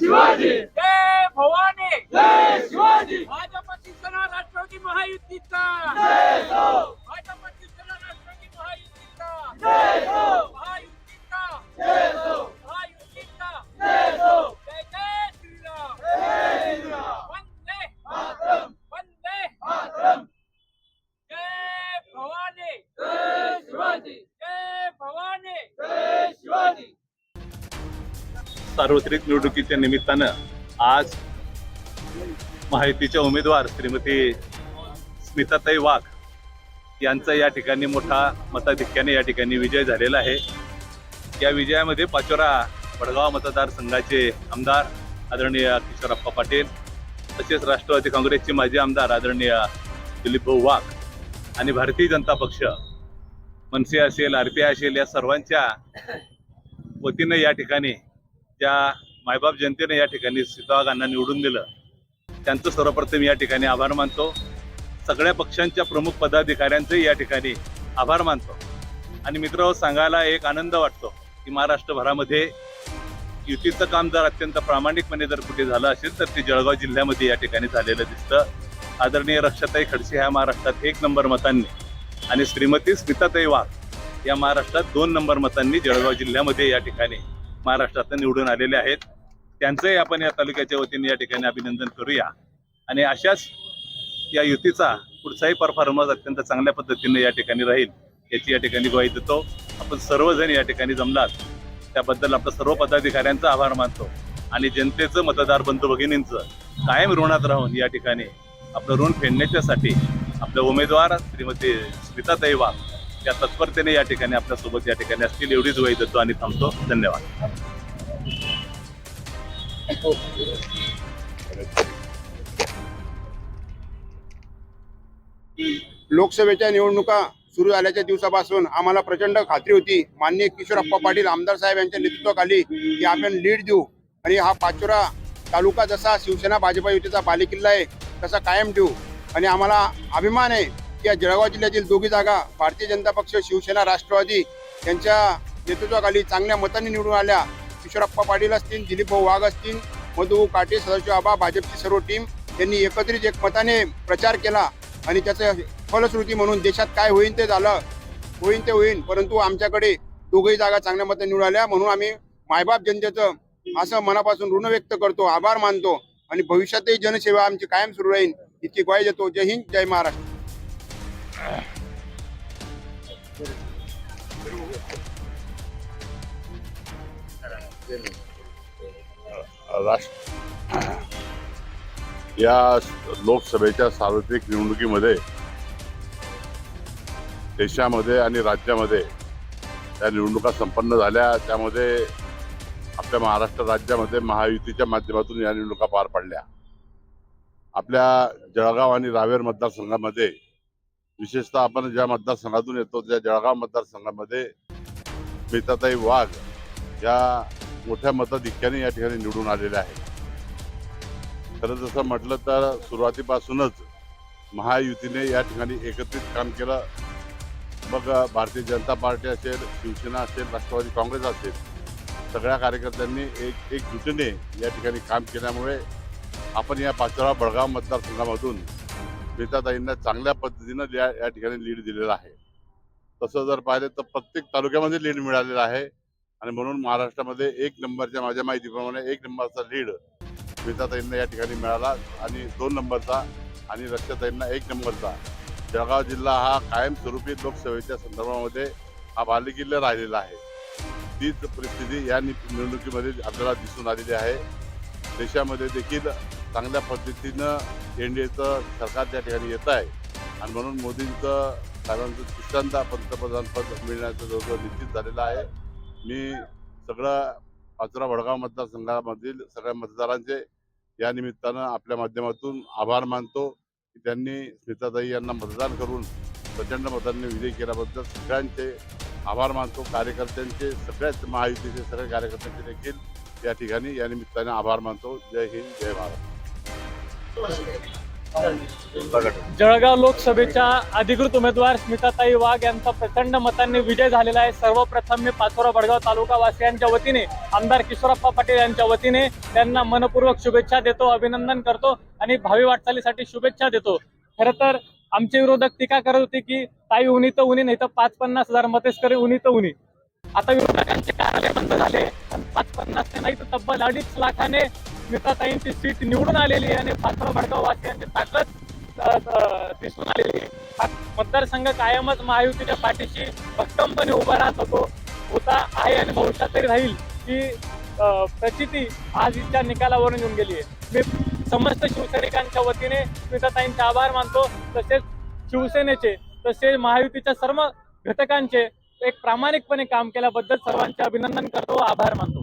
जय भवानी! जय शिवाजी! भाजप शिवसेना राष्ट्रवादी महायुतीचा! भाजप शिवसेना राष्ट्रवादी महायुतीचा! महायुतीचा! महायुतीचा! जय जय श्रीराम! वंदे! वंदे! जय भवानी! जय शिवाजी! सार्वत्रिक निवडणुकीच्या निमित्तानं आज माहितीच्या उमेदवार श्रीमती स्मिताताई वाघ यांचा या ठिकाणी मोठा मताधिक्याने या ठिकाणी विजय झालेला आहे. या विजयामध्ये पाचोरा वडगाव मतदारसंघाचे आमदार आदरणीय किशोरप्पा पाटील तसेच राष्ट्रवादी काँग्रेसचे माजी आमदार आदरणीय दिलीपभाऊ वाघ आणि भारतीय जनता पक्ष मनसे असेल आर पी आय असेल या सर्वांच्या वतीनं या ठिकाणी ज्या मायबाप जनतेने या ठिकाणी सीतावागांना निवडून दिलं त्यांचं सर्वप्रथम या ठिकाणी आभार मानतो. सगळ्या पक्षांच्या प्रमुख पदाधिकाऱ्यांचे या ठिकाणी आभार मानतो. आणि मित्र सांगायला एक आनंद वाटतो की महाराष्ट्रभरामध्ये युतीचं काम जर अत्यंत प्रामाणिकपणे जर कुठे झालं असेल तर ते जळगाव जिल्ह्यामध्ये या ठिकाणी झालेलं दिसतं. आदरणीय रक्षाताई खडसे ह्या महाराष्ट्रात एक नंबर मतांनी आणि श्रीमती स्मिताताई वाघ या महाराष्ट्रात दोन नंबर मतांनी जळगाव जिल्ह्यामध्ये या ठिकाणी महाराष्ट्रात निवडून आलेले आहेत. त्यांचंही आपण या तालुक्याच्या वतीने या ठिकाणी अभिनंदन करूया. आणि अशाच या युतीचा पुढचाही परफॉर्मन्स अत्यंत चांगल्या पद्धतीने या ठिकाणी राहील याची या ठिकाणी ग्वाही देतो. आपण सर्वजण या ठिकाणी जमलात. त्याबद्दल आपल्या सर्व पदाधिकाऱ्यांचा आभार मानतो. आणि जनतेचं मतदार बंधू भगिनींचं कायम ऋणात राहून या ठिकाणी आपलं ऋण फेडण्याच्यासाठी आपलं उमेदवार श्रीमती स्मिताताई वाघ या तत्परतेने या ठिकाणी आपल्यासोबत या ठिकाणी असतील. एवढीच ग्वाही देतो आणि थांबतो. धन्यवाद. लोकसभेच्या निवडणुका सुरू झाल्याच्या दिवसापासून आम्हाला प्रचंड खात्री होती. माननीय किशोरप्पा पाटील आमदार साहेब यांच्या नेतृत्वाखाली की आपण लीड देऊ. आणि हा पाचोरा तालुका जसा शिवसेना भाजपा युतीचा बालेकिल्ला आहे तसा कायम ठेवू. आणि आम्हाला अभिमान आहे या जळगाव जिल्ह्यातील दोघी जागा भारतीय जनता पक्ष शिवसेना राष्ट्रवादी यांच्या नेतृत्वाखाली चांगल्या मतांनी निवडून आल्या. किशोरप्पा पाटील असतील दिलीप भाऊ वाघ असतील मधु काटे सदाशिव आबा भाजपची सर्व टीम यांनी एकत्रित एक मताने प्रचार केला आणि त्याचं फलश्रुती म्हणून देशात काय होईल ते झालं. होईल ते होईल परंतु आमच्याकडे दोघही जागा चांगल्या मतांनी निवडून आल्या. म्हणून आम्ही मायबाप जनतेचं असं मनापासून ऋण व्यक्त करतो आभार मानतो आणि भविष्यातही जनसेवा आमची कायम सुरू राहील इतकी ग्वाही देतो. जय हिंद जय महाराष्ट्र. राष्ट्र या लोकसभेच्या सार्वत्रिक निवडणुकीमध्ये देशामध्ये आणि राज्यामध्ये त्या निवडणुका संपन्न झाल्या. त्यामध्ये आपल्या महाराष्ट्र राज्यामध्ये महायुतीच्या माध्यमातून या निवडणुका पार पडल्या. आपल्या जळगाव आणि रावेर मतदारसंघामध्ये विशेषतः आपण ज्या मतदारसंघातून येतो त्या जळगाव मतदारसंघामध्ये स्मिताताई वाघ या मोठ्या मताधिक्याने या ठिकाणी निवडून आलेल्या आहेत. खरं जसं म्हटलं तर सुरुवातीपासूनच महायुतीने या ठिकाणी एकत्रित काम केलं. मग भारतीय जनता पार्टी असेल शिवसेना असेल राष्ट्रवादी काँग्रेस असेल सगळ्या कार्यकर्त्यांनी एक एकजुटीने या ठिकाणी काम केल्यामुळे आपण या पाचोरा बळगाव मतदारसंघामधून स्मिताताईंना चांगल्या पद्धतीनं या या ठिकाणी लीड दिलेला आहे. तसं जर पाहिलं तर प्रत्येक तालुक्यामध्ये लीड मिळालेला आहे. आणि म्हणून महाराष्ट्रामध्ये एक नंबरच्या माझ्या माहितीप्रमाणे एक नंबरचा लीड स्मिताताईंना या ठिकाणी मिळाला आणि दोन नंबरचा आणि रक्षाताईंना एक नंबरचा. जळगाव जिल्हा हा कायमस्वरूपी लोकसेवेच्या संदर्भामध्ये हा बालेकिल्ला राहिलेला आहे. तीच परिस्थिती या निवडणुकीमध्ये आपल्याला दिसून आलेली आहे. देशामध्ये देखील चांगल्या पद्धतीनं एन डी एचं सरकार त्या ठिकाणी येत आहे. आणि म्हणून मोदींचं साहेबांचं तिसऱ्यांदा पंतप्रधानपद मिळण्याचं जवळजवळ निश्चित झालेलं आहे मी सगळं पाचोरा वडगाव मतदारसंघामधील सगळ्या मतदारांचे या निमित्तानं आपल्या माध्यमातून आभार मानतो की त्यांनी स्मिताताई यांना मतदान करून प्रचंड मतांनी विजय केल्याबद्दल सगळ्यांचे आभार मानतो. कार्यकर्त्यांचे सगळ्याच महायुतीचे सगळ्या कार्यकर्त्यांचे देखील या ठिकाणी या निमित्ताने आभार मानतो. जय हिंद जय महाराष्ट्र जळगाव लोकसभेच्या अधिकृत उमेदवार स्मिताताई वाघ यांचा प्रचंड मतांनी विजय झालेला आहे. सर्वप्रथम मी पाचोरा बडगाव तालुका वासियांच्या वतीने आमदार किशोरप्पा पाटील यांच्या वतीने त्यांना मनपूर्वक शुभेच्छा देतो अभिनंदन करतो आणि भावी वाटचालीसाठी शुभेच्छा देतो. खरं तर आमचे विरोधक टीका करत होते की ताई उनी तर उनी नाही तर पाच पन्नास हजार मतेस्करी उनी तर उनी. आता विरोधकांचे कार्यालय बंद झाले. पाच पन्नास नाही तर तब्बल अडीच लाखाने स्मिताताईंची सीट निवडून आलेली आहे आणि पात्र भडगाव वासियांची ताकद दिसून आलेली आहे. हा मतदारसंघ कायमच महायुतीच्या पाठीशी भक्कमपणे उभा राहत होतो. होता आहे आणि भविष्यात तरी राहील ही प्रचिती आज इथल्या निकालावरून येऊन गेली आहे. मी समस्त शिवसैनिकांच्या वतीने स्मिताताईंचे आभार मानतो. तसेच शिवसेनेचे तसेच महायुतीच्या सर्व घटकांचे एक प्रामाणिकपणे काम केल्याबद्दल सर्वांचे अभिनंदन करतो आभार मानतो.